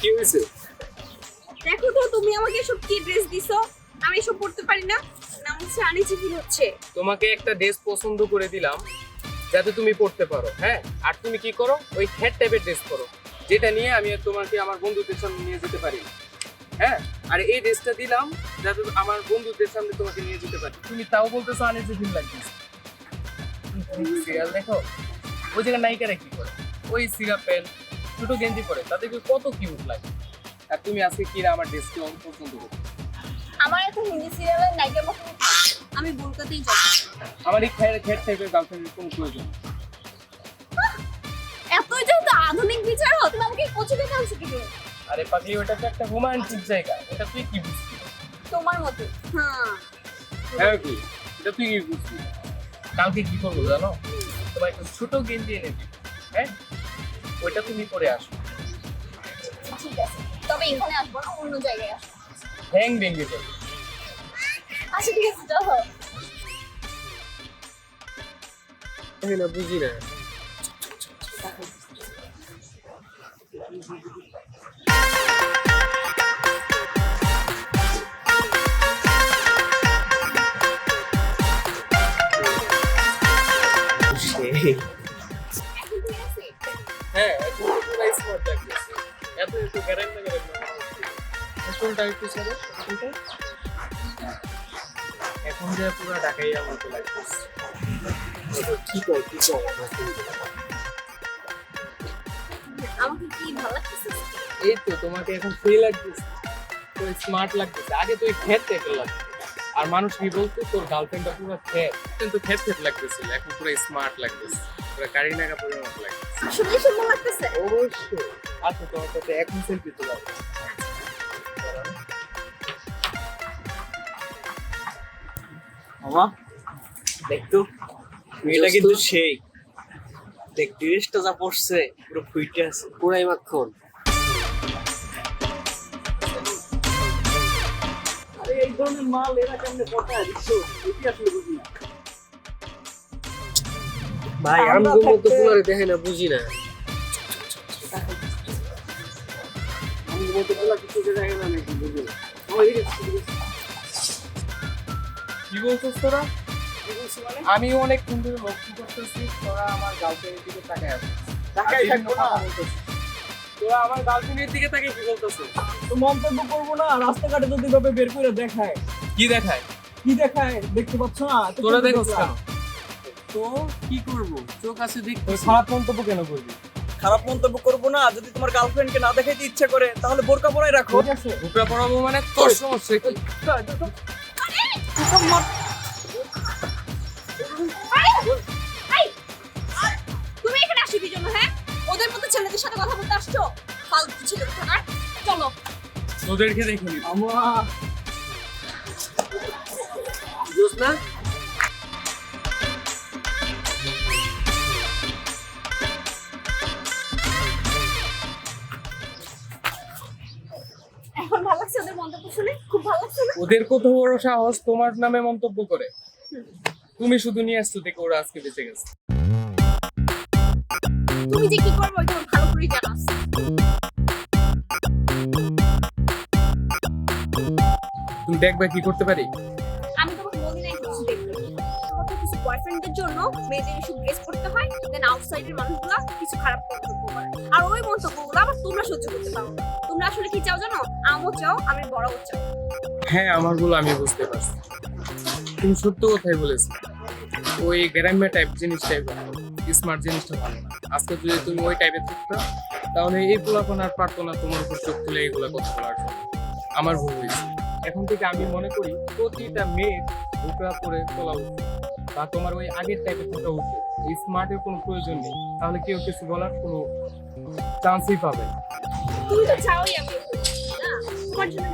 কি হয়েছে? দেখো তো তুমি আমাকে এসব কি ড্রেস দিছো? আমি এসব পড়তে পারি না। না হচ্ছে আনিজি ফিল হচ্ছে? তোমাকে একটা ড্রেস পছন্দ করে দিলাম যাতে তুমি পড়তে পারো হ্যাঁ? আর তুমি কি করো? ওই হেড টাইপের ড্রেস করো যেটা নিয়ে আমি তোমাকে আমার বন্ধুদের সামনে নিয়ে যেতে পারি হ্যাঁ? আর এই ড্রেসটা দিলাম যাতে আমার বন্ধুদের সামনে তোমাকে নিয়ে যেতে পারি। তুমি তাও বলতেছো আনিজি ফিল লাগতেছে সিরিয়াল দেখো? ওই জায়গায় নায়িকারা কি করে? ওই সিরা প্যান্ট ছোট গেঞ্জি পরে তাতে কি কত কিউট লাগে? আর তুমি আজকে কিনা আমার ড্রেসকে পছন্দ করো? আমার এত হিন্দি সিরিয়ালের নায়িকার মতো আমি বোরকাতেই যাই। আমার এই খেয়ার খেয়ার টাইপের গার্লফ্রেন্ডের কোনো প্রয়োজন। এতই যেহেতু আধুনিক বিচার হতো তুমি আমাকে দেখে আনছো কি আরে পাগলি ওটা তো একটা রোমান্টিক জায়গা। এটা তুই কি বুঝবি? তোমার মতো। হ্যাঁ। হ্যাঁ কি? এটা তুই কি বুঝবি? কালকে কি করব জানো? তোমার একটা ছোট গেঞ্জি এনে দিই হ্যাঁ? ওইটা তুমি পরে আসো। ঠিক আছে তবে এখানে আসব না অন্য জায়গায় আসব। হ্যাং ভেঙে যাবে। আচ্ছা ঠিক আছে চলো না বুঝি না। আছে হ্যাঁ স্মার্ট লাগতেছে এত একটু গ্যারেন না গ্যারেন কোনটা একটু কোনটা এখন যে পুরো ঢাকাই আমার তো লাগতেছে কি কর কি কর? আমাকে কি ভালো লাগতেছে? এই তো তোমাকে এখন ফ্রি লাগতেছে। তো স্মার্ট লাগতেছে। আগে তো খেত টাইপের লাগতো। আর মানুষ কি বলতো তোর গার্লফ্রেন্ডটা পুরো খেত কিন্তু খেত খেত লাগতেছিল এখন পুরো স্মার্ট লাগতেছে পুরো কারি নাগা পরিমাণ লাগতেছে। আসলে সুন্দর লাগতেছে। অবশ্যই। আচ্ছা তোমার সাথে এখন সেলফি তোলা। মামা দেখতো মেয়েটা কিন্তু সেই। দেখ ড্রেসটা যা পড়ছে পুরো ফুইটে আছে। পুরাই মাখন। ধরনের মাল এরা কেমনে দিচ্ছ এটি আসলে বুঝি না ভাই আমরা আমগো মতো পুলারে দেখে না বুঝি না আমি বলতে বলা কিছু জায়গা না নাকি বুঝি না আমার এই কি বলছিস তোরা? মানে? আমি অনেক সুন্দর লক্ষ্য করতেছি তোরা আমার গার্লফ্রেন্ডের দিকে তাকায় আছিস। থাকব না। তোরা আমার গার্লফ্রেন্ডের দিকে তাকিয়ে কি বলতেছিস তো মন্তব্য করব না রাস্তাঘাটে যদি ভাবে বের করে দেখায় কি দেখায় কি দেখায় দেখতে পাচ্ছ না তো তোরা দেখোস কেন তো কি করব চোখ আছে তুই দেখতেছি খারাপ মন্তব্য কেন করবি খারাপ মন্তব্য করব না যদি তোমার গার্লফ্রেন্ডকে না দেখাইতে ইচ্ছা করে তাহলে বোরকা পরাই রাখো আছে পড়াবো মানে তোর সমস্যা কি ওদের মতো ছেলেদের সাথে কথা বলতে আসছো? ফালতু ছেলে থাকার চলো। তোদেরকে দেখে নিবি। আমরা বুঝ না? এখন ভালো লাগছে ওদের মন্তব্য শুনে? খুব ভালো লাগছে না? ওদের কত বড় সাহস তোমার নামে মন্তব্য করে। তুমি শুধু নিয়ে আসছো দেখে ওরা আজকে বেঁচে গেছে। তুমি যে কি করব ওইটা ভালো জানাস তুমি দেখবে কি করতে পারি? আমি তোমাকে বলি নাই কিছু তোমাকে কিছু বয়ফ্রেন্ডের জন্য মেয়েদের ড্রেস করতে হয় দেন আউটসাইডের মানুষগুলা কিছু খারাপ মন্তব্য করে। আর ওই মন্তব্যগুলো আবার তোমরা সহ্য করতে পারো তোমরা আসলে কি চাও জানো? আমও চাও আমি বড়ও চাও। হ্যাঁ আমারগুলো আমি বুঝতে পারছি। তুমি সত্য কথাই বলেছ। ওই গ্রাম্য টাইপ জিনিসটাই ভালো। স্মার্ট জিনিসটা ভালো। আজকে যদি তুমি ওই টাইপের থাকতো, তাহলে এই পোলাপন আর পারতো না তোমার উপর চোখ তুলে এগুলো কথা বলার আমার ভুল হয়েছে। এখন থেকে আমি মনে করি, প্রতিটা মেয়ের বুকরা পরে তোলা উচিত। বা তোমার ওই আগের টাইপের থাকা উচিত। এই স্মার্টের কোনো প্রয়োজন নেই। তাহলে কেউ কিছু বলার কোনো চান্সই পাবে। তুমি তো চাওই আমি তোমার জন্য